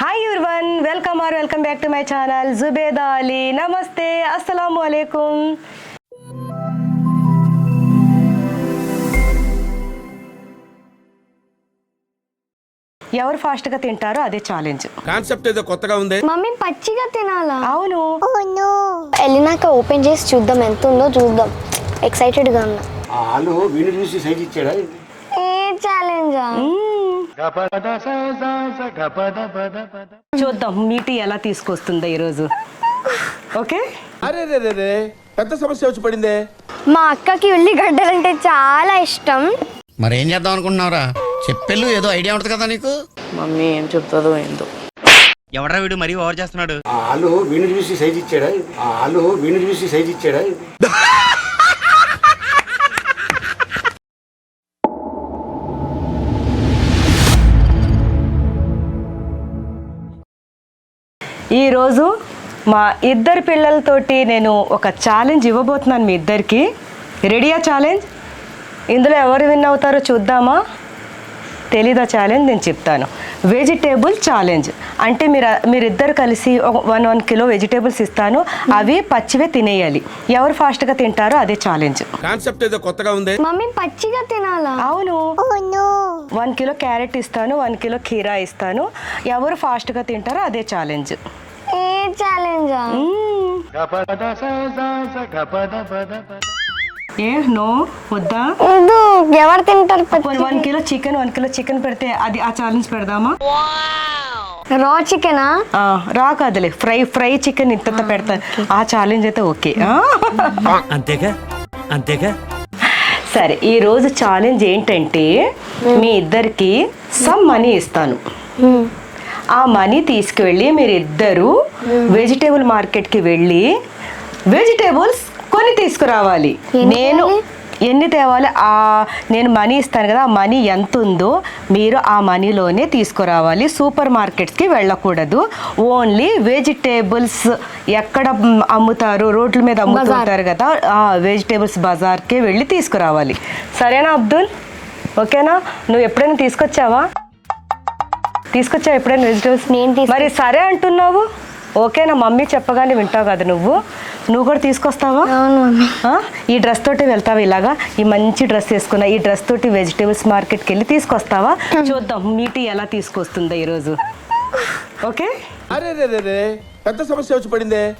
Hi everyone welcome or welcome back to my channel Zubeda Ali నమస్తే అస్సలం అలైకుం ఎవరు ఫాస్ట్గా తింటారో అదే ఛాలెంజ్ కాన్సెప్ట్ ఏదో కొత్తగా ఉంది. మమ్మీ పచ్చిగా తినాలా? అవును. వెళ్ళినాక ఓపెన్ చేసి చూద్దాం ఎంత ఉందో చూద్దాం. ఎక్సైటెడ్గా ఉన్నా. ఆ ఆలు వీణు చూసి సైజ్ ఇచ్చాడా? ఏ ఛాలెంజా చూద్దాం మీటి ఎలా తీసుకొస్తుందో ఈరోజు. ఓకే? అరే రే రే రే పెద్ద సమస్య వచ్చి పడిందే. మా అక్కకి ఉల్లిగడ్డలు అంటే చాలా ఇష్టం. మరేం చేద్దాం అనుకుంటున్నావురా? చెప్పెళ్ళు ఏదో ఐడియా ఉంటుంది కదా నీకు? మమ్మీ ఏం చెప్తుందో ఏందో. ఎవడ్రా వీడు మరీ ఓవర్ చేస్తున్నాడు? ఆలు వీణు చూసి సైజ్ ఇచ్చాడా? ఆలు వీణు చూసి సైజ్ ఇచ్చాడా? ఈరోజు మా ఇద్దరు పిల్లలతోటి నేను ఒక ఛాలెంజ్ ఇవ్వబోతున్నాను మీ ఇద్దరికి. రెడీయా ఛాలెంజ్ ఇందులో ఎవరు విన్ అవుతారో చూద్దామా? తెలీదా ఛాలెంజ్ నేను చెప్తాను. వెజిటేబుల్ ఛాలెంజ్ అంటే మీరు మీరిద్దరు కలిసి ఒక వన్ వన్ కిలో వెజిటేబుల్స్ ఇస్తాను. అవి పచ్చివే తినేయాలి. ఎవరు ఫాస్ట్గా తింటారో అదే ఛాలెంజ్ కాన్సెప్ట్ ఏదో కొత్తగా ఉంది. మమ్మీ పచ్చిగా తినాలా? అవును. వన్ కిలో క్యారెట్ ఇస్తాను వన్ కిలో కీరా ఇస్తాను. ఎవరు ఫాస్ట్గా తింటారో అదే ఛాలెంజ్ ఏ ఛాలెంజా ఏ? నో? వద్దా? ఇది ఎవరు తింటారు one kilo chicken? One kilo chicken పెడితే అది ఆ ఛాలెంజ్ పెడదామా? రా చికెనా ఆ, రా కాదులే. ఫ్రై ఫ్రై చికెన్ ఇంత పెడతాను ఆ ఛాలెంజ్ అయితే ఓకే? అంతేగా? అంతేగా? సరే ఈ రోజు ఛాలెంజ్ ఏంటంటే మీ ఇద్దరికి సమ్ మనీ ఇస్తాను. ఆ మనీ తీసుకువెళ్ళి మీరు ఇద్దరు వెజిటేబుల్ మార్కెట్కి వెళ్ళి వెజిటేబుల్స్ కొని తీసుకురావాలి. నేను? ఎన్ని తేవాలి? ఆ నేను మనీ ఇస్తాను కదా ఆ మనీ ఎంత ఉందో మీరు ఆ మనీలోనే తీసుకురావాలి. సూపర్ మార్కెట్స్కి వెళ్ళకూడదు. ఓన్లీ వెజిటేబుల్స్ ఎక్కడ అమ్ముతారు? రోడ్ల మీద అమ్ముతుంటారు కదా ఆ వెజిటేబుల్స్ బజార్కే వెళ్ళి తీసుకురావాలి. సరేనా అబ్దుల్? ఓకేనా? నువ్వు ఎప్పుడైనా తీసుకొచ్చావా? తీసుకొచ్చావు ఎప్పుడైనా వెజిటేబుల్స్? మరి సరే అంటున్నావు? ఓకేనా మమ్మీ చెప్పగానే వింటావు కదా నువ్వు. నువ్వు కూడా తీసుకొస్తావా? అవును మమ్మీ. ఆ? ఈ డ్రెస్ తోటి వెళ్తావా ఇలాగా? ఈ మంచి డ్రెస్ వేసుకున్నా ఈ డ్రెస్ తోటి వెజిటేబుల్స్ మార్కెట్కి వెళ్ళి తీసుకొస్తావా? చూద్దాం మీటి ఎలా తీసుకొస్తుందో ఈరోజు. ఓకే అరే పెద్ద సమస్య వచ్చి పడిందే.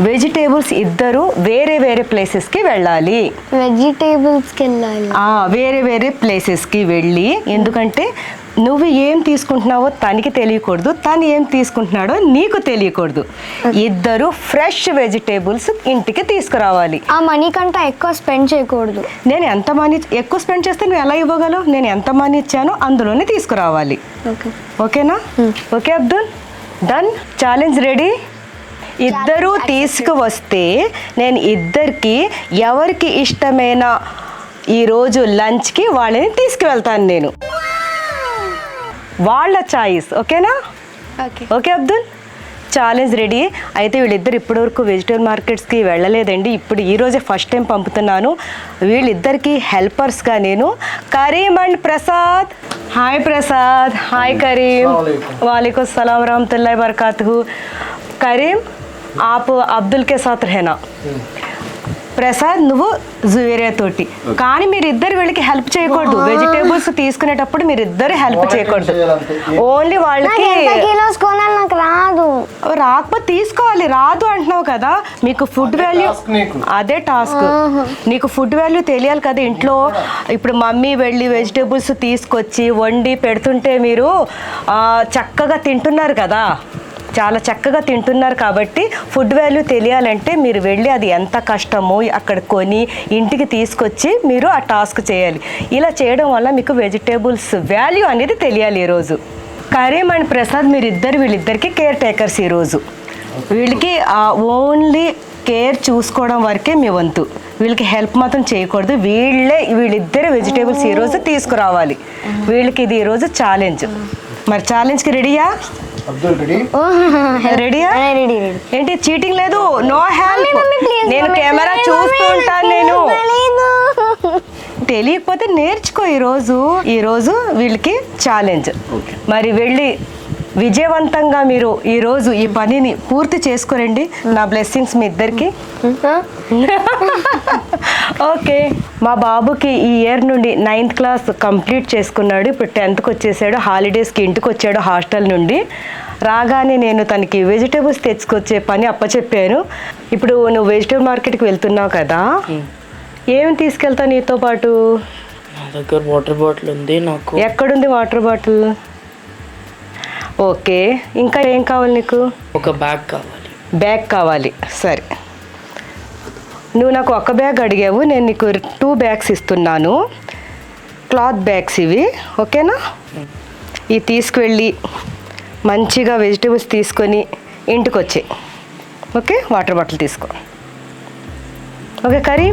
వెజిటేబుల్స్ ఇద్దరు వేరే వేరే ప్లేసెస్కి వెళ్ళాలి. వెజిటేబుల్స్కి వెళ్ళాలి. ఆ, వేరే వేరే ప్లేసెస్కి వెళ్ళి ఎందుకంటే నువ్వు ఏం తీసుకుంటున్నావో తనకి తెలియకూడదు తను ఏం తీసుకుంటున్నాడో నీకు తెలియకూడదు. ఇద్దరు ఫ్రెష్ వెజిటేబుల్స్ ఇంటికి తీసుకురావాలి. ఆ మనీ కంటే ఎక్కువ స్పెండ్ చేయకూడదు. నేను ఎంత మనీ ఎక్కువ స్పెండ్ చేస్తే నువ్వు ఎలా ఇవ్వగలవు? నేను ఎంత మనీ ఇచ్చానో అందులోనే తీసుకురావాలి. ఓకే. ఓకేనా? Okay Abdul. Done. Challenge ready? ఇద్దరు తీసుకువస్తే నేను ఇద్దరికి ఎవరికి ఇష్టమైన ఈరోజు లంచ్కి వాళ్ళని తీసుకువెళ్తాను నేను. వాళ్ళ చాయిస్ ఓకేనా okay okay Abdul challenge ready అయితే వీళ్ళిద్దరు ఇప్పటివరకు వెజిటేబుల్ మార్కెట్స్కి వెళ్ళలేదండి ఇప్పుడు ఈ రోజే ఫస్ట్ టైం పంపుతున్నాను వీళ్ళిద్దరికి హెల్పర్స్గా నేను Karim and Prasad hi Prasad hi Karim वालेकुम सलाम रहमतुल्लाहि बरकातहू करीम आप अब्दुल के साथ रहना ప్రసాద్ నువ్వు జువేరియా తోటి. కానీ మీరు ఇద్దరు వీళ్ళకి హెల్ప్ చేయకూడదు. వెజిటేబుల్స్ తీసుకునేటప్పుడు మీరు ఇద్దరు హెల్ప్ చేయకూడదు. ఓన్లీ వాళ్ళకి ఎంత కిలోస్ కొనాలి నాకు రాదు. రాకపోతే తీసుకోవాలి. రాదు అంటున్నావు కదా. మీకు ఫుడ్ వాల్యూ అదే టాస్క్ నీకు ఫుడ్ వాల్యూ తెలియాలి కదా ఇంట్లో. ఇప్పుడు మమ్మీ వెళ్ళి వెజిటేబుల్స్ తీసుకొచ్చి వండి పెడుతుంటే మీరు చక్కగా తింటున్నారు కదా. చాలా చక్కగా తింటున్నారు కాబట్టి ఫుడ్ వాల్యూ తెలియాలంటే మీరు వెళ్ళి అది ఎంత కష్టమో అక్కడ కొని ఇంటికి తీసుకొచ్చి మీరు ఆ టాస్క్ చేయాలి. ఇలా చేయడం వల్ల మీకు వెజిటేబుల్స్ వాల్యూ అనేది తెలియాలి ఈరోజు కరీం అండ్ ప్రసాద్ మీరిద్దరు వీళ్ళిద్దరికి కేర్ టేకర్స్ ఈరోజు వీళ్ళకి ఓన్లీ కేర్ చూసుకోవడం వరకే మీ వంతు. వీళ్ళకి హెల్ప్ మాత్రం చేయకూడదు. వీళ్ళే వీళ్ళిద్దరు వెజిటేబుల్స్ ఈరోజు తీసుకురావాలి. వీళ్ళకి ఇది ఈరోజు ఛాలెంజ్. మరి ఛాలెంజ్కి రెడీయా? అబ్దుల్ రెడీ? రెడీయా? Ready ready. ఏంటి చీటింగ్ లేదు? No help. నేను కెమెరా చూస్తూ ఉంటాను నేను. తెలియకపోతే నేర్చుకో ఈరోజు. ఈరోజు వీళ్ళకి ఛాలెంజ్ మరి వెళ్ళి విజయవంతంగా మీరు ఈరోజు ఈ పనిని పూర్తి చేసుకురండి. నా బ్లెస్సింగ్స్ మీ ఇద్దరికి. ఓకే. మా బాబుకి ఈ ఇయర్ నుండి నైన్త్ క్లాస్ కంప్లీట్ చేసుకున్నాడు. ఇప్పుడు టెన్త్కి వచ్చేసాడు. హాలిడేస్కి ఇంటికి వచ్చాడు హాస్టల్ నుండి. రాగానే నేను తనకి వెజిటేబుల్స్ తెచ్చుకొచ్చే పని అప్పచెప్పాను. ఇప్పుడు నువ్వు వెజిటేబుల్ మార్కెట్కి వెళ్తున్నావు కదా. ఏమి తీసుకెళ్తావు నీతో పాటు? నా దగ్గర వాటర్ బాటిల్ ఉంది నాకు. ఎక్కడుంది వాటర్ బాటిల్ ఓకే. ఇంకా ఏం కావాలి నీకు? ఒక బ్యాగ్ కావాలి. బ్యాగ్ కావాలి. సరే. నువ్వు నాకు ఒక బ్యాగ్ అడిగావు నేను నీకు టూ బ్యాగ్స్ ఇస్తున్నాను. క్లాత్ బ్యాగ్స్ ఇవి ఓకేనా? ఇవి తీసుకువెళ్ళి మంచిగా వెజిటేబుల్స్ తీసుకొని ఇంటికి వచ్చాయి ఓకే? వాటర్ బాటిల్ తీసుకో. ఓకే కరీ?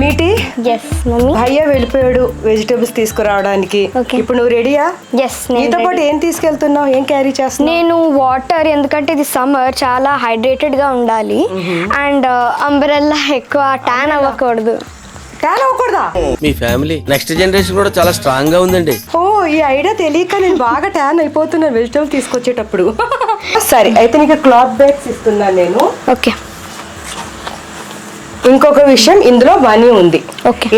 మీటి ఎస్ మమ్మీ. భయ్య వెళ్ళిపోయాడు వెజిటేబుల్స్ తీసుకురావడానికి. ఇప్పుడు నువ్వు రెడీయా? ఎస్ నీతో పాటు ఏం తీసుకెళ్తున్నావు? ఏం క్యారీ చేస్తున్నావు? నేను వాటర్ ఎందుకంటే ఇది సమ్మర్ చాలా హైడ్రేటెడ్గా ఉండాలి. అండ్ అంబ్రెల్లా ఎక్కువ ట్యాన్ అవ్వకూడదు. ట్యాన్ అవ్వకూడదా? మీ ఫ్యామిలీ నెక్స్ట్ జనరేషన్ కూడా చాలా స్ట్రాంగ్గా ఉందండి. ఓ ఈ ఐడియా తెలియక నేను బాగా ట్యాన్ అయిపోతున్నాను వెజిటేబుల్ తీసుకొచ్చేటప్పుడు. సరే అయితే నీకు క్లాత్ బ్యాగ్స్ ఇస్తున్నాను నేను. ఓకే ఇంకొక విషయం ఇందులో మనీ ఉంది.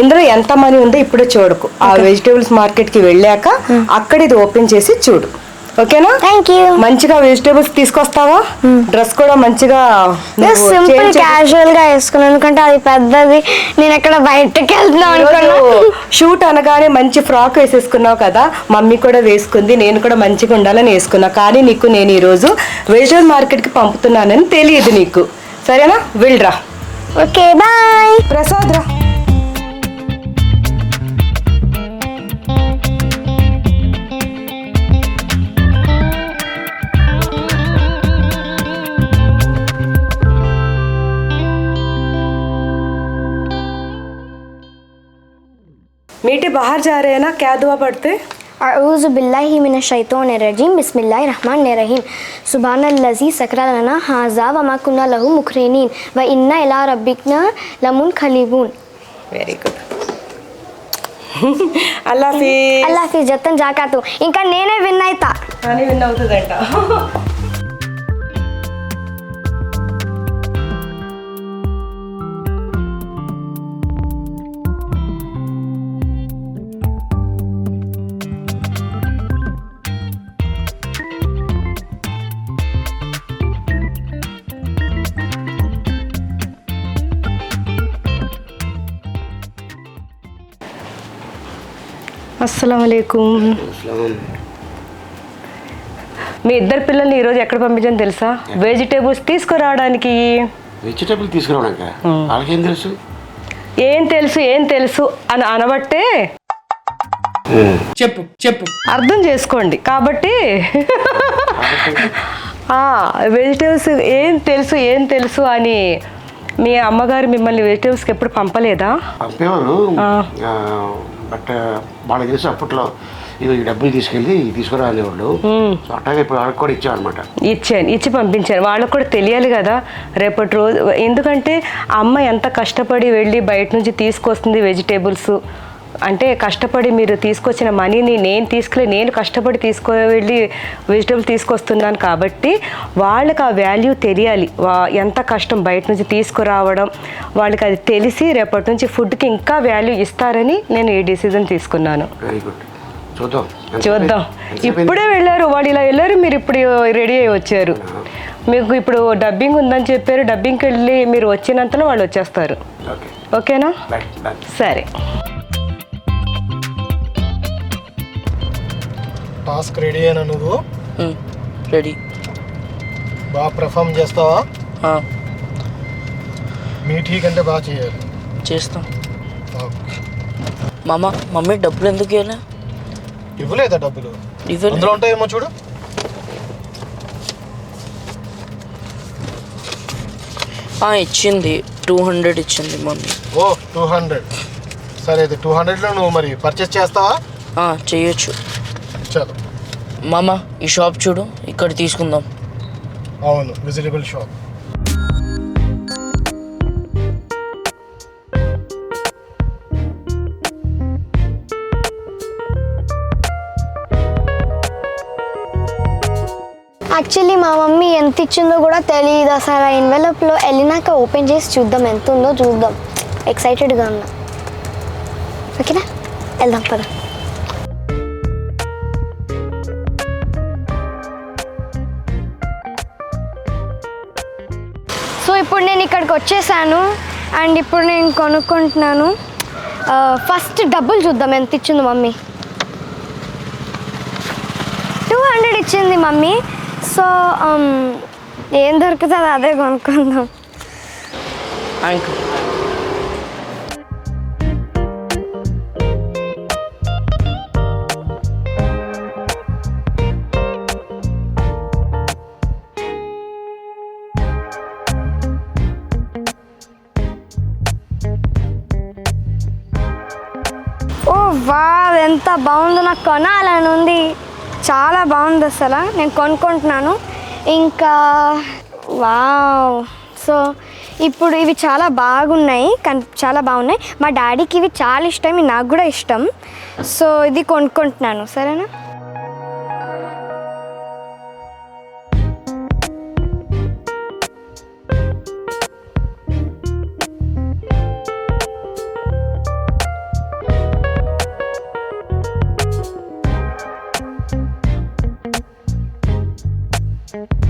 ఇందులో ఎంత మనీ ఉందో ఇప్పుడే చూడకు. ఆ వెజిటేబుల్స్ మార్కెట్కి వెళ్ళాక అక్కడ ఇది ఓపెన్ చేసి చూడు. ఓకేనా? Thank you. మంచిగా వెజిటేబుల్స్ తీసుకొస్తావా? డ్రెస్ కూడా మంచిగా సింపుల్ క్యాజువల్గా వేసుకున్నాను ఎందుకంటే అది పెద్దది. నేను ఎక్కడ బయటకు వెళ్తున్నాం అనుకున్నా. షూట్ అనగానే మంచి ఫ్రాక్ వేసేసుకున్నావు కదా మమ్మీ కూడా వేసుకుంది నేను కూడా మంచిగా ఉండాలని వేసుకున్నా. కానీ నీకు నేను ఈరోజు వెజిటేబుల్ మార్కెట్కి పంపుతున్నానని తెలియదు నీకు. సరేనా? వెళ్ళరా. ಓಕೆ ಬಾಯ್ ಪ್ರಸಾದ್ರ मीटे बाहर जा रहे हैं ना क्या दुआ पढ़ते? أعوذ بالله من الشيطان الرجيم بسم الله الرحمن الرحيم سبحان الذي سكر لنا هذا وما كنا له مكرنين وإنا إلى ربنا لمنقلبون వెరీ గుడ్ అల్లాఫీ అల్లాఫీ జతం జాకాతు ఇంకా నేనే విన్ అవుతా కానీ విన్ అవుతుందంట అస్సలం మీ ఇద్దరు పిల్లల్ని ఈరోజు ఎక్కడ పంపించాను తెలుసా? వెజిటేబుల్స్ తీసుకురావడానికి. వెజిటేబుల్ తీసుకురావడాక వాళ్ళకేం తెలుసు? ఏం తెలుసు ఏం తెలుసు అని అనబట్టే చెప్పు చెప్పు. అర్థం చేసుకోండి. కాబట్టి వెజిటేబుల్స్ ఏం తెలుసు ఏం తెలుసు అని మీ అమ్మగారు మిమ్మల్ని వెజిటేబుల్స్కి ఎప్పుడు పంపలేదా? పంపేవారు. బట్ వాళ్ళకి తెలుసు అప్పట్లో ఇది ఈ డబ్బులు తీసుకెళ్ళి తీసుకురా అనేవాళ్ళు సో అట్లాగే ఇప్పుడు వాళ్ళకి కూడా ఇచ్చామన్నమాట ఇచ్చాను ఇచ్చి పంపించాను. వాళ్ళకు కూడా తెలియాలి కదా రేపటి రోజు. ఎందుకంటే అమ్మ ఎంత కష్టపడి వెళ్ళి బయట నుంచి తీసుకొస్తుంది వెజిటేబుల్స్. అంటే కష్టపడి మీరు తీసుకొచ్చిన మనీని నేను తీసుకెళ్ళి నేను కష్టపడి తీసుకో వెళ్ళి వెజిటేబుల్ తీసుకొస్తున్నాను కాబట్టి వాళ్ళకి ఆ వాల్యూ తెలియాలి. వా- ఎంత కష్టం బయట నుంచి తీసుకురావడం వాళ్ళకి అది తెలిసి రేపటి నుంచి ఫుడ్కి ఇంకా వాల్యూ ఇస్తారని నేను ఈ డిసిజన్ తీసుకున్నాను. చూద్దాం. చూద్దాం. ఇప్పుడే వెళ్ళారు. వాడు ఇలా వెళ్ళారు. మీరు ఇప్పుడు రెడీ అయ్యి వచ్చారు. మీకు ఇప్పుడు డబ్బింగ్ ఉందని చెప్పారు. డబ్బింగ్కి వెళ్ళి మీరు వచ్చినంతలో వాళ్ళు వచ్చేస్తారు. ఓకేనా? సరే. టాస్క్ రెడీ అయినా నువ్వు? రెడీ. బాగా పర్ఫామ్ చేస్తావా? ఆ, మీ టీ కంటే బాగా చేయాలి. చేస్తాం. మామ మమ్మీ డబ్బులు ఎందుకు ఇవ్వలే? ఇవ్వలేదా డబ్బులు? ఇవ్వలే. అందులో ఉంటాయేమో చూడు. ఇచ్చింది. టూ హండ్రెడ్ ఇచ్చింది మమ్మీ. ఓ టూ హండ్రెడ్. సరే అయితే టూ హండ్రెడ్లో నువ్వు మరి పర్చేస్ చేస్తావా? ఆ, చెయ్యొచ్చు చలో. మామ ఈ షాప్ చూడు ఇక్కడ తీసుకుందాం. అవును విజిటబుల్ షాప్ యాక్చువల్లీ మా మమ్మీ ఎంత ఇచ్చిందో కూడా తెలియదు అసలు. ఆ ఎన్వెలప్లో వెళ్ళినాక ఓపెన్ చేసి చూద్దాం ఎంత ఉందో చూద్దాం. ఎక్సైటెడ్గా ఉన్నా. ఓకేనా వెళ్దాం పద. ఇప్పుడు నేను ఇక్కడికి వచ్చేసాను అండ్ ఇప్పుడు నేను కొనుక్కుంటున్నాను. ఫస్ట్ డబ్బులు చూద్దాం ఎంత ఇచ్చింది మమ్మీ? టూ హండ్రెడ్ ఇచ్చింది మమ్మీ. సో ఏం దొరుకుతుంది అదే కొనుక్కుందాం. థ్యాంక్ యూ ఎంత బాగుందో నాకు కొనాలని ఉంది. చాలా బాగుంది అసలు. నేను కొనుక్కుంటున్నాను. ఇంకా వావ్. సో ఇప్పుడు ఇవి చాలా బాగున్నాయి. కన్ చాలా బాగున్నాయి. మా డాడీకి ఇవి చాలా ఇష్టం. ఇవి నాకు కూడా ఇష్టం. సో ఇది కొనుక్కుంటున్నాను. సరేనా? Thank you.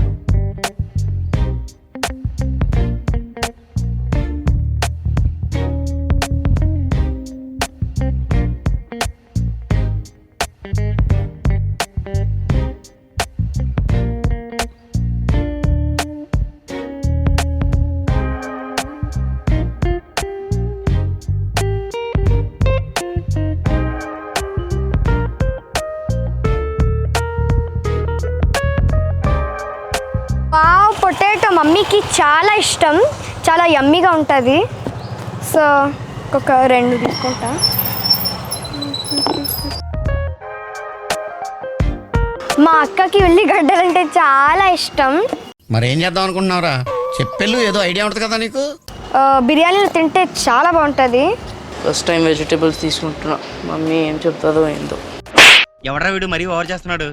ఇష్టం. చాలా యమ్మీగా ఉంటుంది. సో ఒక రెండు తీసుకుంటా. మా అక్కకి ఉల్లిగడ్డలు అంటే చాలా ఇష్టం. మరేం చేద్దాం అనుకుంటున్నావురా? చెప్పెళ్ళు ఏదో ఐడియా ఉంటుంది కదా నీకు? బిర్యానీలో తింటే చాలా బాగుంటుంది. ఫస్ట్ టైం వెజిటేబుల్స్ తీసుకుంటున్నా. మమ్మీ ఏం చెప్తుందో ఏందో. ఎవడ్రా వీడు మరీ ఓవర్ చేస్తున్నాడు?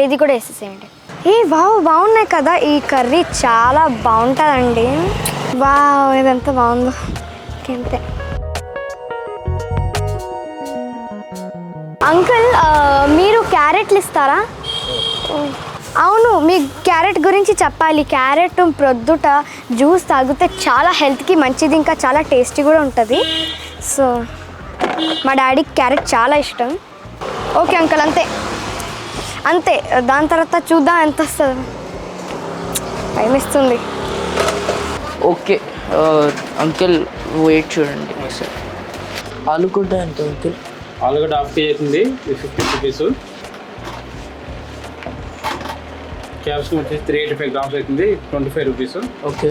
ఓకే ఇది కూడా వేసేసేయండి. ఏ వావ్ బాగున్నాయి కదా. ఈ కర్రీ చాలా బాగుంటుందండి. వావ్ ఇదంతా బాగుందో? ఓకే, అంతే. అంకుల్ మీరు క్యారెట్లు ఇస్తారా? అవును మీ క్యారెట్ గురించి చెప్పాలి. క్యారెట్ ప్రొద్దుట జ్యూస్ తాగితే చాలా హెల్త్కి మంచిది ఇంకా చాలా టేస్టీ కూడా ఉంటుంది. సో మా డాడీకి క్యారెట్ చాలా ఇష్టం. ఓకే అంకుల్ అంతే. అంతే దాని తర్వాత చూద్దాం ఎంత వస్తుంది టైం ఇస్తుంది ఓకే అంకుల్ వెయిట్ చూడండి ఒకసారి ఆలుగడ్డ ఎంత అంకుల్? ఆలుగడ్డ హాఫ్ కేజీ అవుతుంది ఫిఫ్టీ రూపీస్ క్యాప్సికమ్ వచ్చేసి త్రీ ఎయిటీ ఫైవ్ గ్రామ్స్ అవుతుంది ట్వంటీ ఫైవ్ రూపీస్ ఓకే.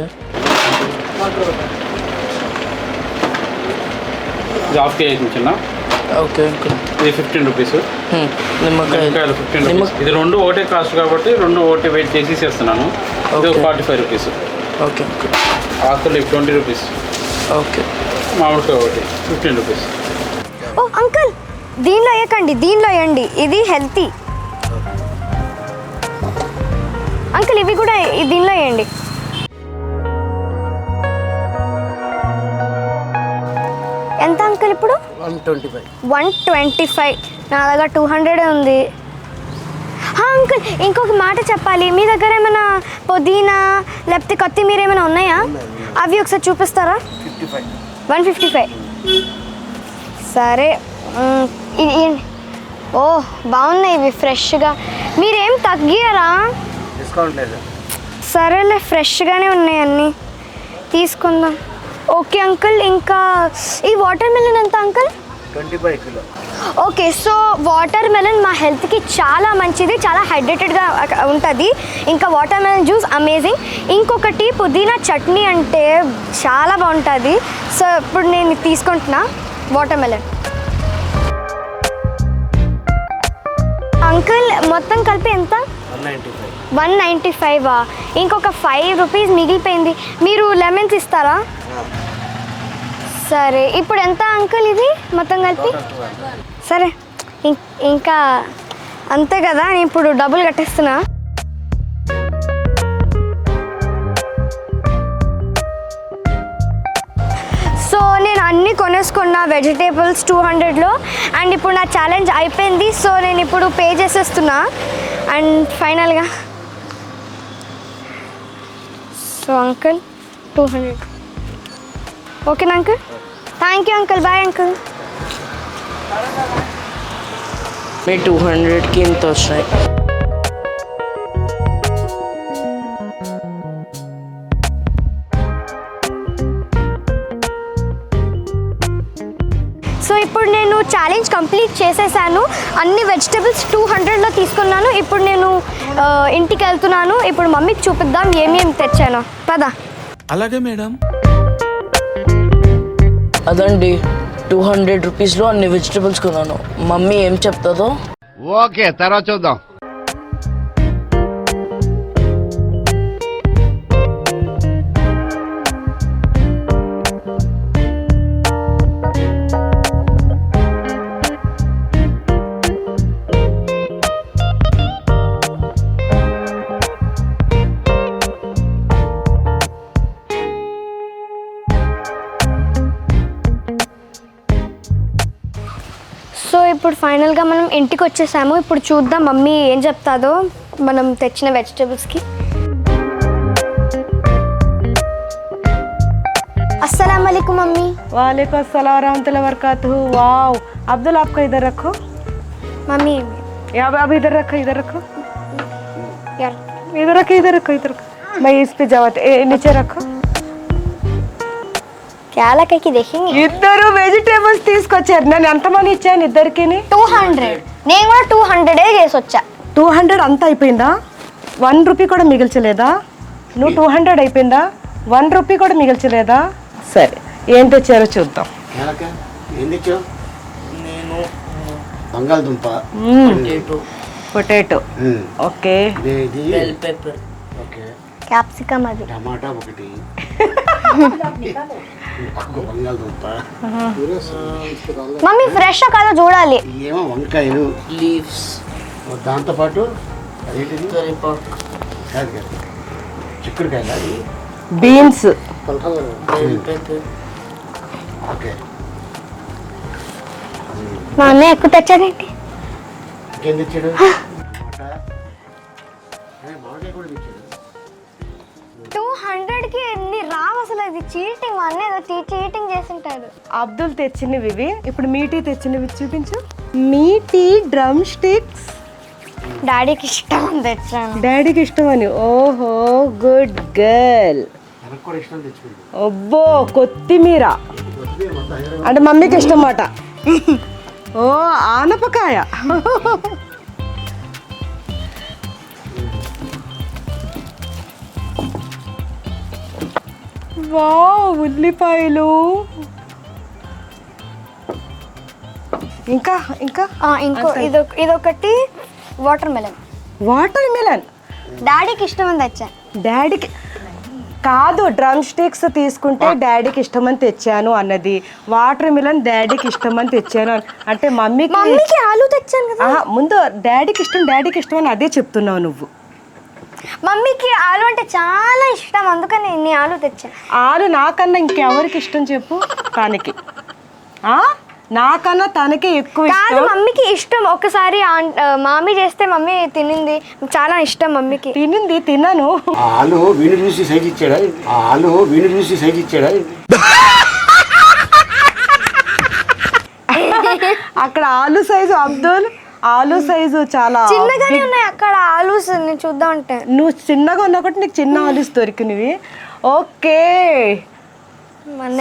ఇది హాఫ్ కేజీ అవుతుంది చిన్న. Okay uncle. ఇది ఫిఫ్టీన్ రూపీస్ నిమ్మకాయలు. ఫిఫ్టీన్ రూపీస్ ఇది రెండు ఒకటే కాస్ట్ కాబట్టి రెండు ఒకటి వెయిట్ చేసి ఇస్తున్నాను ఇది. Forty five rupees okay. Uncle ఆకులు ట్వంటీ రూపీస్ ఓకే. మామిడికాయ ఒకటి ఫిఫ్టీన్ రూపీస్ ఓ అంకుల్ దీనిలో వేయకండి దీనిలో వేయండి. ఇది హెల్తీ అంకుల్ ఇవి కూడా ఈ- దీనిలో వేయండి. ఎంత అంకుల్ ఇప్పుడు? One twenty five. One twenty five. నా దగ్గర టూ హండ్రెడ్ ఉంది. హా, అంకుల్ ఇంకొక మాట చెప్పాలి. మీ దగ్గర ఏమైనా పుదీనా లేకపోతే కొత్తిమీర ఏమైనా ఉన్నాయా? అవి ఒకసారి చూపిస్తారా? Fifty fifty five. One fifty five. సరే. ఓ బాగున్నాయి ఇవి ఫ్రెష్గా. మీరేం తగ్గియరా? డిస్కౌంట్ లేదు. సరేలే ఫ్రెష్గానే ఉన్నాయి అన్నీ. తీసుకుందాం. Okay uncle. ఇంకా ఈ వాటర్ మెలన్ ఎంత uncle? Twenty five kilo. Okay so watermelon మా హెల్త్కి చాలా మంచిది చాలా హైడ్రేటెడ్గా ఉంటుంది. ఇంకా వాటర్ మెలన్ జ్యూస్ అమేజింగ్ ఇంకొకటి పుదీనా చట్నీ అంటే చాలా బాగుంటుంది. సో ఇప్పుడు నేను తీసుకుంటున్నా వాటర్ మెలన్ అంకుల్ మొత్తం కలిపి ఎంత? One ninety five. ఇంకొక ఫైవ్ రూపీస్ మిగిలిపోయింది. మీరు లెమన్స్ ఇస్తారా? సరే ఇప్పుడు ఎంత అంకుల్ ఇది? మొత్తం కలిపి? సరే ఇం- ఇంకా అంతే కదా నేను ఇప్పుడు డబ్బులు కట్టేస్తున్నా. సో నేను అన్నీ కొనేసుకున్నా వెజిటేబుల్స్ టూ హండ్రెడ్లో. అండ్ ఇప్పుడు నా ఛాలెంజ్ అయిపోయింది సో నేను ఇప్పుడు పే చేసేస్తున్నా. అండ్ ఫైనల్గా. So uncle two hundred. ఓకేనా uncle thank you uncle bye uncle me two హండ్రెడ్కి ఇంత వచ్చినాయి సో ఇప్పుడు నేను ఛాలెంజ్ కంప్లీట్ చేసేసాను. అన్ని వెజిటబుల్స్ టూ హండ్రెడ్లో తీసుకున్నాను. ఇప్పుడు నేను ఇంటికి వెళ్తున్నాను. ఇప్పుడు మమ్మీకి చూపిద్దాం ఏమేమి తెచ్చాను. పద. అలాగే మేడం. అదండి. టూ హండ్రెడ్ రూపీస్లో అన్ని వెజిటబుల్స్ కొన్నాను. మమ్మీ ఏం చెప్తుందో? ఓకే తర్వాత చూద్దాం. ఇంటికి వచ్చేసాము ఇప్పుడు చూద్దాం మమ్మీ ఏం చెప్తాదో మనం తెచ్చిన వెజిటబుల్స్కి अस्सलाम वालेकुम मम्मी वालेकुम अस्सलाम रहमतुल्लाहि वबरकातुहू वाओ अब्दुल आपको इधर रखो मम्मी यहाँ अब इधर रखो इधर रखो यार इधर रखो इधर रखो इधर रखो मैं इस पे जावत ए, नीचे रखो చాలా దేహిని ఇద్దరు వెజిటేబుల్స్ తీసుకొచ్చారు. నేను ఎంత మనీ ఇచ్చాను ఇద్దరికి? Two hundred. నేను కూడా టూ హండ్రెడ్ చేసి వచ్చా టూ హండ్రెడ్ అంతా అయిపోయిందా? వన్ రూపీ కూడా మిగిల్చలేదా? నువ్వు టూ హండ్రెడ్ అయిపోయిందా? వన్ రూపీ కూడా మిగిల్చలేదా? సరే ఏం తెచ్చారో చూద్దాం. నేను బంగాళదుంప. పొటాటో. ఓకే. క్యాప్సికమ్ అది. టమాటా ఒకటి. మమ్మీ ఫ్రెష్ కాదో చూడాలి. ఏమో వంకాయలు. లీవ్స్ దాంతోపాటు చిక్కుడుకాయలు అది బీన్స్. ఓకే. మా అన్నయ్య ఎక్కువ తెచ్చాడేంటి? ఇంకేం తెచ్చాడు? హండ్రెడ్కి ఎన్ని రావు అసలు అది చీటింగ్ మా అన్నయ్య ఏదో చీటింగ్ చేసింటాడు అబ్దుల్ తెచ్చినవి ఇవి ఇప్పుడు మీటీ తెచ్చినవి చూపించు. మీటీ డ్రమ్ స్టిక్స్. డాడీకి ఇష్టం అని తెచ్చాను. డాడీకి ఇష్టమని. ఓహో గుడ్ గర్ల్. ఇష్టం అబ్బో కొత్తిమీర. అంటే మమ్మీకి ఇష్టం మాట ఓ ఆనపకాయ. వా ఉల్లిపాయలు. ఇంకా ఇంకా? ఆ, ఇంకో ఇదొక ఇదొకటి వాటర్ మెలన్. Water melon? డాడీకి ఇష్టం అని తెచ్చా. డాడీకి కాదు డ్రమ్ స్టిక్స్ తీసుకుంటే డాడీకి ఇష్టమని తెచ్చాను అన్నది. వాటర్ మిలన్ డాడీకి ఇష్టమని తెచ్చాను అని- అంటే మమ్మీకి మమ్మీకి ఆలు తెచ్చాను కదా. ఆహా, ముందు డాడీకి ఇష్టం డాడీకి ఇష్టం అని అదే చెప్తున్నావు నువ్వు. మమ్మీకి ఆలు అంటే చాలా ఇష్టం అందుకని నేను ఆలు తెచ్చా. ఆలు నాకన్నా ఇంకెవరికి ఇష్టం చెప్పు? తనకి. ఆ? నాకన్నా తనకే ఎక్కువ కాదు ఇష్టం. మమ్మీకి ఇష్టం. ఒకసారి మామీ చేస్తే మమ్మీ తినింది. చాలా ఇష్టం మమ్మీకి. తినింది తిన్నాను ఆ ఆలు వీణు చూసి సైజ్ ఇచ్చాడా? ఆలు వీణు చూసి సైజ్ ఇచ్చాడా? అక్కడ ఆలు సైజు అబ్దుల్ ఆలు సైజు చాలా చిన్నగానే ఉన్నాయి అక్కడ ఆలూస్ నేను చూద్దాం అంటే. నువ్వు చిన్నగా ఉన్న ఒకటి నీకు చిన్న ఆలుస్ దొరికినవి. ఓకే.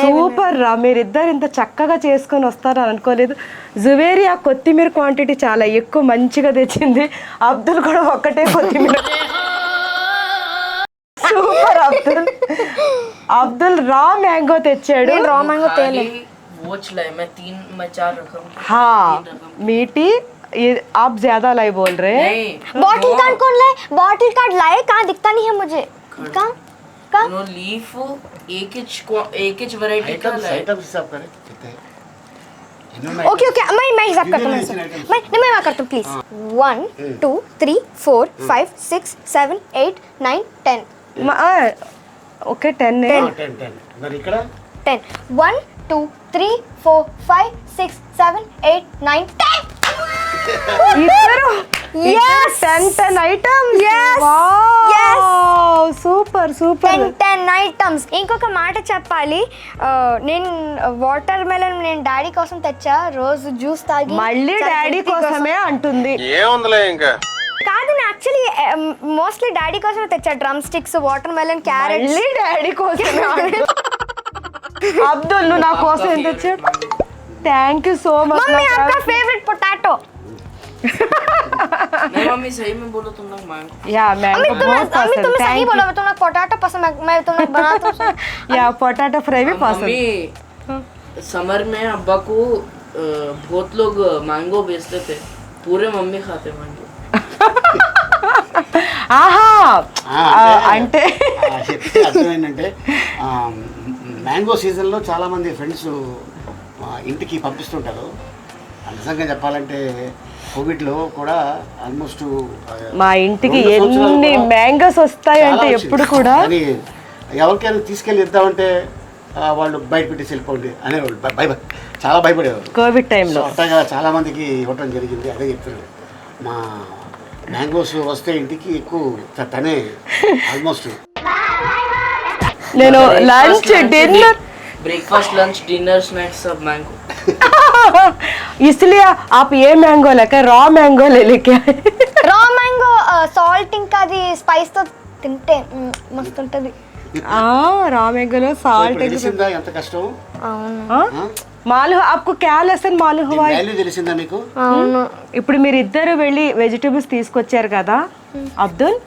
సూపర్ రా. మీరిద్దరు ఇంత చక్కగా చేసుకొని వస్తారని అనుకోలేదు. జువేరి ఆ కొత్తిమీర క్వాంటిటీ చాలా ఎక్కువ మంచిగా తెచ్చింది. అబ్దుల్ కూడా ఒక్కటే కొత్తిమీర. Super Abdul. Abdul raw mango తెచ్చాడు. రా మ్యాంగో తేలి. మీటి ये आप ज़्यादा लाई बोल रहे हैं? बॉटल कार्ड तो कौन लाए? बॉटल कार्ड लाए? कहाँ दिखता नहीं है मुझे? कहाँ? कहाँ? नो लीफ एक इंच एक इच वैरायटी का लाए। आइटम हिसाब करें। ओके ओके मैं मैं हिसाब करता हूँ मैं नहीं मैं करता हूँ please one two three four five six seven eight nine ten मार okay ten ten ten one two three four five six seven eight nine ten ఇద్దరు! Ten ten! Super super ten ten items ఇంకొక మాట చెప్పాలి. నేను water melon నేను daddy కోసం తెచ్చా. రోజు జ్యూస్ తాగి మళ్ళీ డాడీ కోసమే అంటుంది. ఏముందిలే ఇంకా? కాదు నేను యాక్చువల్లీ మోస్ట్లీ డాడీ కోసమే తెచ్చా. Drumsticks watermelon carrot daddy కోసమే అంటుంది. అబ్దుల్ నా కోసం ఎంత వచ్చాడు thank you so much mummy आपका फेवरेट पोटैटो नहीं मम्मी सही में बोलो तुम लोग मांगो యా मम्मी మ్యాంగో तुमने बहुत मम्मी पसंद तुमने सही थैंक बोला तुम्हें पोटैटो पसंद है मैं तुम्हें बनाता हूँ యా పొటాటో ఫ్రై भी पसंद मम्मी समर में अब्बा को अ, बहुत लोग मैंगो बेचते थे पूरे मम्मी खाते मैंगो ఆహా ఆ, ఆ, అంటే- అంటే ఆ, చెప్తే అర్థం ఏంటంటే మ్యాంగో సీజన్లో చాలామంది ఫ్రెండ్స్ ఇంటికి పంపిస్తుంటారు. నిజంగా చెప్పాలంటే కోవిడ్లో కూడా ఆల్మోస్ట్ మా ఇంటికి ఎన్ని మ్యాంగోస్ వస్తాయంటే ఎప్పుడు కూడా కానీ ఎవరికైనా తీసుకెళ్ళి ఇద్దామంటే వాళ్ళు బయట పెట్టేసి వెళ్ళిపోండి అనేవాళ్ళు. భయ చాలా భయపడేవారు కోవిడ్ టైంలో. అట్టగా చాలా మందికి ఇవ్వటం జరిగింది. అదే చెప్తున్నాను మా మ్యాంగోస్ వస్తే ఇంటికి ఎక్కువ తనే ఆల్మోస్ట్. నేను lunch dinner breakfast lunch dinner snacks सब मैंगो इसलिए आप ये मैंगो लेकर रॉ मैंगो ले लेके आए రా మ్యాంగో సాల్ట్ ఇంకా అది స్పైస్ తో తింటే మ్, మస్తు ఉంటది रॉ मैंगो लो साल्ट తెలిసిందా ఎంత కష్టం అవును मालूम आपको क्या लेसन मालूम हुआ వాల్యూ తెలిసిందా మీకు అవును ఇప్పుడు మీరు ఇద్దరు వెళ్ళి వెజిటేబుల్స్ తీసుకొచ్చారు కదా అబ్దుల్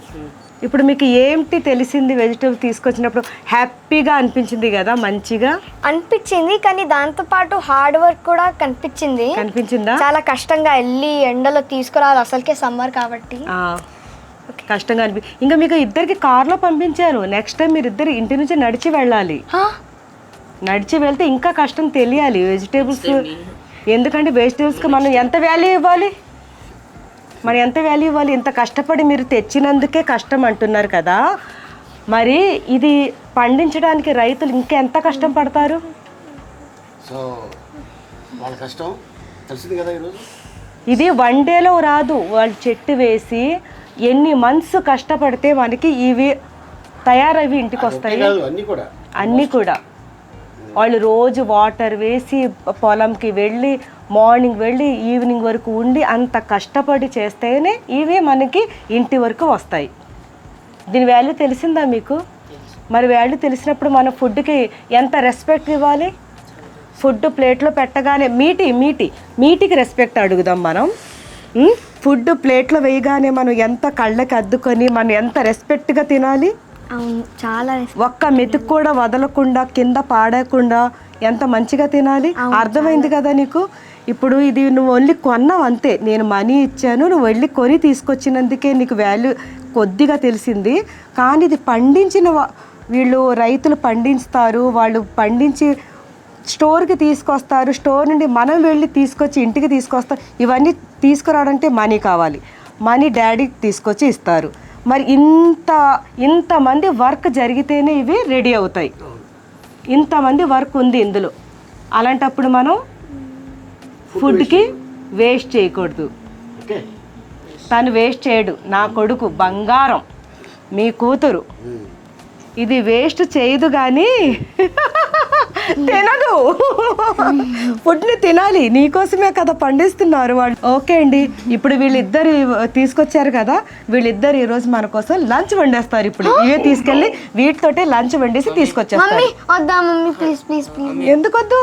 ఇప్పుడు మీకు ఏంటి తెలిసింది వెజిటేబుల్ తీసుకొచ్చినప్పుడు? హ్యాపీగా అనిపించింది కదా మంచిగా? అనిపించింది కానీ దాంతో పాటు హార్డ్ వర్క్ కూడా కనిపించింది. కనిపించిందా? చాలా కష్టంగా వెళ్ళి ఎండలో తీసుకురావాలి అసలుకే సమ్మర్ కాబట్టి. ఆ, కష్టంగా అనిపి ఇంకా మీకు ఇద్దరికి కార్లో పంపించారు నెక్స్ట్ టైం మీరు ఇద్దరు ఇంటి నుంచి నడిచి వెళ్ళాలి. నడిచి వెళ్తే ఇంకా కష్టం తెలియాలి. వెజిటేబుల్స్ ఎందుకంటే వెజిటేబుల్స్కి మనం ఎంత వాల్యూ ఇవ్వాలి? మరి ఎంత వాల్యూ ఇవ్వాలి? ఇంత కష్టపడి మీరు తెచ్చినందుకే కష్టం అంటున్నారు కదా. మరి ఇది పండించడానికి రైతులు ఇంకా ఎంత కష్టం పడతారు? సో వాళ్ళ కష్టం తెలిసింది కదా ఈరోజు? ఇది వన్ డేలో రాదు. వాళ్ళు చెట్టు వేసి ఎన్ని మంత్స్ కష్టపడితే మనకి ఇవి తయారవి ఇంటికి వస్తాయి. అన్నీ కూడా. అన్నీ కూడా. వాళ్ళు రోజు వాటర్ వేసి పొలంకి వెళ్ళి మార్నింగ్ వెళ్ళి ఈవినింగ్ వరకు ఉండి అంత కష్టపడి చేస్తేనే ఇవి మనకి ఇంటి వరకు వస్తాయి. దీని వాల్యూ తెలిసిందా మీకు? మరి వాల్యూ తెలిసినప్పుడు మన ఫుడ్కి ఎంత రెస్పెక్ట్ ఇవ్వాలి? ఫుడ్ ప్లేట్లో పెట్టగానే మీటి మీటి మీటికి రెస్పెక్ట్ అడుగుదాం మనం. ఫుడ్ ప్లేట్లో వేయగానే మనం ఎంత కళ్ళకి అద్దుకొని మనం ఎంత రెస్పెక్ట్గా తినాలి? చాలా ఒక్క మెతుకు కూడా వదలకుండా కింద పాడకుండా ఎంత మంచిగా తినాలి? అర్థమైంది కదా నీకు? ఇప్పుడు ఇది నువ్వు ఓన్లీ కొన్నావు అంతే. నేను మనీ ఇచ్చాను నువ్వు వెళ్ళి కొని తీసుకొచ్చినందుకే నీకు వాల్యూ కొద్దిగా తెలిసింది. కానీ ఇది పండించిన వీళ్ళు రైతులు పండిస్తారు వాళ్ళు పండించి స్టోర్కి తీసుకొస్తారు స్టోర్ నుండి మనం వెళ్ళి తీసుకొచ్చి ఇంటికి తీసుకొస్తాం ఇవన్నీ తీసుకురావడంటే మనీ కావాలి. మనీ డాడీకి తీసుకొచ్చి ఇస్తారు. మరి ఇంత ఇంతమంది వర్క్ జరిగితేనే ఇవి రెడీ అవుతాయి. ఇంతమంది వర్క్ ఉంది ఇందులో. అలాంటప్పుడు మనం ఫుడ్కి వేస్ట్ చేయకూడదు. తను వేస్ట్ చేయడు. నా కొడుకు బంగారం. మీ కూతురు. ఇది వేస్ట్ చేయదు కానీ తినదు ఫుడ్ని తినాలి నీకోసమే కదా పండిస్తున్నారు వాళ్ళు ఓకే అండి ఇప్పుడు వీళ్ళిద్దరు తీసుకొచ్చారు కదా వీళ్ళిద్దరు ఈ రోజు మన కోసం లంచ్ వండేస్తారు ఇప్పుడు ఇవే తీసుకెళ్ళి వీటితోటే లంచ్ వండేసి మమ్మీ తీసుకొచ్చేస్తారు వద్దా మమ్మీ ప్లీజ్ ప్లీజ్ ప్లీజ్ ఎందుకొద్దు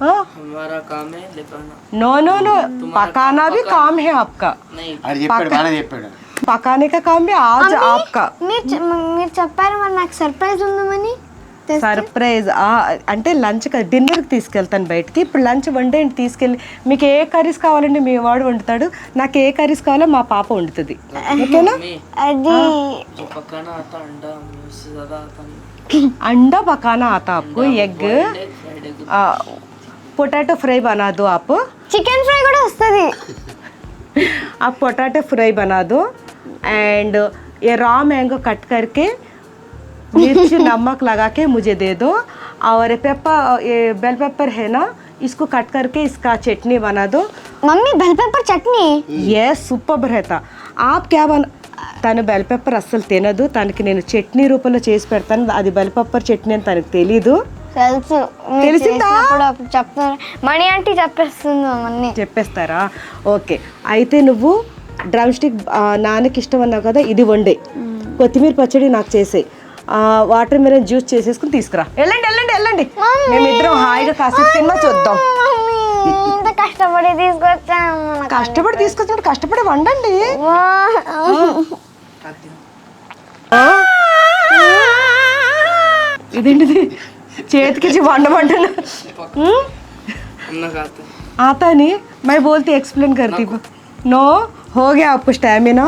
हमारा काम है लिखाना नो नो नो पकाना भी काम है आपका అది చెప్పాడు బాగానే చెప్పాడు पकाने का काम भी आज आपका మీరు చె- మీరు చెప్పారు మరి నాకు సర్ప్రైజ్ ఉందామని తెస్తే- సర్ప్రైజ్ అంటే లంచ్ డిన్నర్కి తీసుకెళ్తాను బయటికి ఇప్పుడు లంచ్ వండేంటి తీసుకెళ్ళి మీకు ఏ కర్రీస్ కావాలండి మీ వాడు వండుతాడు నాకు ఏ కర్రీస్ కావాలో మా పాప వండుతుంది ఓకేనా అది जो पकाना आता अंडा उससे ज्यादा आता नहीं अंडा पकाना आता आपको egg fried egg potato fry बना दो आप చికెన్ ఫ్రై కూడా వస్తుంది आप पोटैटो फ्राई बना दो एंड ये रॉ मैंगो कट करके मिर्च नमक लगा के मुझे दे दो और पेपर ये बेल पेपर है ना इसको कट करके इसका चटनी बना दो మమ్మీ బెల్ పెప్పర్ చట్నీ ఏ సూపర్ रहता आप क्या बन తను బెల్ పెప్పర్ అస్సలు తినదు తనకి నేను చట్నీ రూపంలో చేసి పెడతాను అది బెల్ పెప్పర్ చట్నీ అని తనకు తెలీదు తెలుసు మీరు తెలిసిందా? చేసినప్పుడు అప్పుడు చెప్తారు మణి ఆంటీ చెప్పేస్తుంది అన్నీ చెప్పేస్తారా ఓకే అయితే నువ్వు డ్రమ్ స్టిక్ నాన్నకి ఇష్టం అన్నావు కదా ఇది వండే కొత్తిమీర పచ్చడి నాకు చేసే వాటర్ మిలన్ జ్యూస్ చేసేసుకుని తీసుకురా వెళ్ళండి వెళ్ళండి వెళ్ళండి మేమిద్దరం హాయిగా కాసేపు సినిమా చూద్దాం మమ్మీ ఇంత కష్టపడి తీసుకొచ్చాను నాకు కష్టపడి తీసుకొచ్చినప్పుడు కష్టపడి వండండి వా. ఇదేంటిది చేతికిచ్చి వండమంటున్నా హ్మ్? हमने खाता है आता नहीं मैं बोलती एक्सप्लेन करती हूँ नो హోగే అప్పు stamina?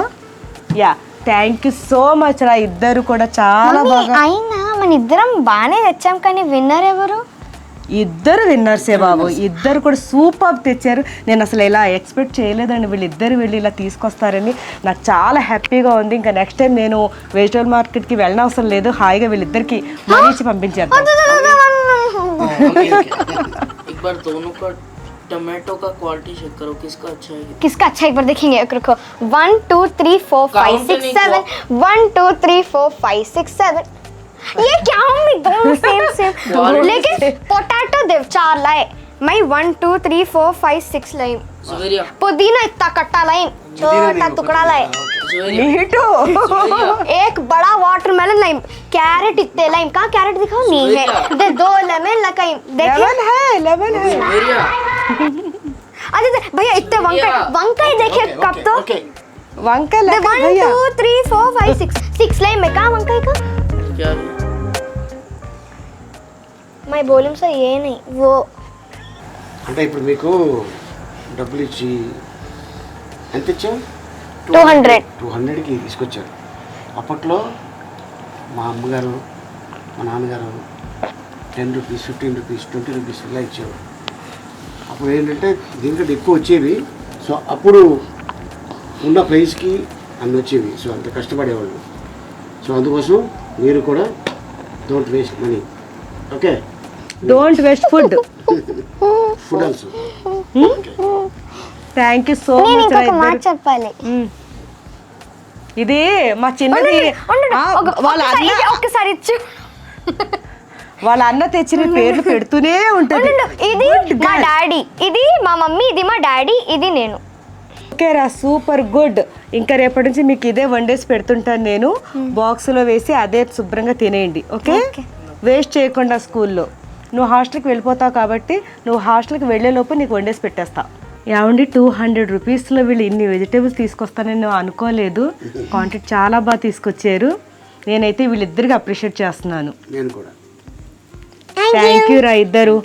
Yeah thank you so much రా ఇద్దరు కూడా చాలా బాగా అయినా మన ఇద్దరం బాగానే తెచ్చాం కానీ విన్నర్ ఎవరు? ఇద్దరు విన్నర్సే బాబు ఇద్దరు కూడా సూపర్ తెచ్చారు. నేను అసలు ఇలా ఎక్స్పెక్ట్ చేయలేదండి వీళ్ళిద్దరు వెళ్ళి ఇలా తీసుకొస్తారని. నాకు చాలా హ్యాపీగా ఉంది. ఇంకా నెక్స్ట్ టైం నేను వెజిటబుల్ మార్కెట్కి వెళ్ళిన అవసరం లేదు. హాయిగా వీళ్ళిద్దరికి మనీ ఇచ్చి टमाटो का क्वालिटी चेक करो किसका अच्छा है? किसका अच्छा एक बार देखेंगे एक रुको। One two three four five six seven one two three four five six seven ये क्या मम्मी दोनों सेम सेम लेकिन पोटैटो देव चार लाए। मैं one two three four five six लाई पुदीना इतना कट्टा लाई छोटा टुकड़ा लाए जुवेरिया నీటు एक बड़ा वाटरमेलन लाइम कैरेट इतने लाइम कहाँ कैरेट दिखाओ नहीं है दे दो लेमन लगाइम देखिए eleven high eleven high Juveria अरे दे- भैया इतने वंकाय वंकाय देखिए कब तो ఓకే వంకాయ दे లెక్క वन భయ్యా two three four five six six lime में कहाँ वंकाय का क्या मैं बोलूँ सर ये नहीं वो అంటే ఇప్పుడు మీకు డబ్బులు ఇచ్చి ఎంత ఇచ్చావు? 200. టూ హండ్రెడ్కి తీసుకొచ్చారు. అప్పట్లో మా అమ్మగారు మా నాన్నగారు ten rupees fifteen rupees twenty rupees ఇలా ఇచ్చేవారు. అప్పుడు ఏంటంటే దీనికంటే ఎక్కువ వచ్చేవి. సో అప్పుడు ఉన్న ప్రైస్కి అన్ని వచ్చేవి. సో అంత కష్టపడేవాళ్ళు. సో అందుకోసం మీరు కూడా don't waste money okay don't waste food food also thank you so నేను మచ్ ఇంకొక మాట చెప్పాలి. ఇది మా చిన్నది ఉండండి, ఆ, ఒక- వాళ్ళ అన్న ఒక్కసారి ఇచ్చు. వాళ్ళ అన్న తెచ్చిన పేర్లు పెడుతూనే ఉంటది. ఉండండి, ఇది Good మా girl. డాడీ. ఇది మా మమ్మీ ఇది మా డాడీ ఇది నేను. ఓకే రా సూపర్ గుడ్ ఇంకా రేపటి నుంచి మీకు ఇదే వండేసి పెడుతుంటాను నేను. బాక్స్లో వేసి అదే శుభ్రంగా తినేయండి ఓకే? వేస్ట్ చేయకుండా స్కూల్లో నువ్వు హాస్టల్కి వెళ్ళిపోతావు కాబట్టి నువ్వు హాస్టల్కి వెళ్ళేలోపు నీకు వండేసి పెట్టేస్తా. ఏమండి టూ హండ్రెడ్ రూపీస్లో వీళ్ళు ఇన్ని వెజిటేబుల్స్ తీసుకొస్తానని నేను అనుకోలేదు. క్వాంటిటీ చాలా బాగా తీసుకొచ్చారు. నేనైతే వీళ్ళిద్దరికి అప్రిషియేట్ చేస్తున్నాను. నేను కూడా. థ్యాంక్ యూ రా ఇద్దరు.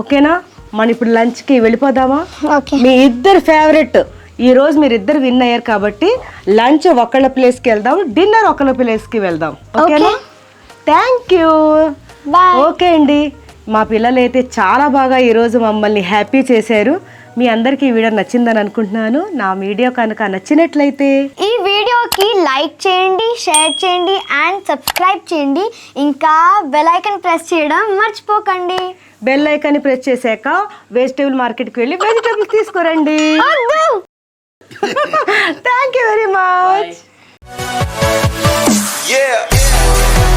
ఓకేనా? మనం ఇప్పుడు లంచ్కి వెళ్ళిపోదామా? ఓకే మీ ఇద్దరు ఫేవరెట్ ఈ రోజు మీరు ఇద్దరు విన్ అయ్యారు కాబట్టి లంచ్ ఒకళ్ళ ప్లేస్కి వెళ్దాం డిన్నర్ ఒకళ్ళ ప్లేస్కి వెళ్దాం. ఓకేనా? థ్యాంక్ యూ బాయ్ ఓకే అండి. మా పిల్లలు అయితే చాలా బాగా ఈరోజు మమ్మల్ని హ్యాపీ చేశారు. మీ అందరికీ ఈ వీడియో నచ్చిందని అనుకుంటున్నాను. నా వీడియో కనుక నచ్చినట్లయితే ఈ వీడియోకి లైక్ చేయండి షేర్ చేయండి అండ్ సబ్స్క్రైబ్ చేయండి. ఇంకా బెల్ ఐకన్ ప్రెస్ చేయడం మర్చిపోకండి. బెల్ ఐకాన్ని ప్రెస్ చేశాక వెజిటేబుల్ మార్కెట్కి వెళ్ళి వెజిటేబుల్స్ తీసుకురండి. Thank you very much Yeah.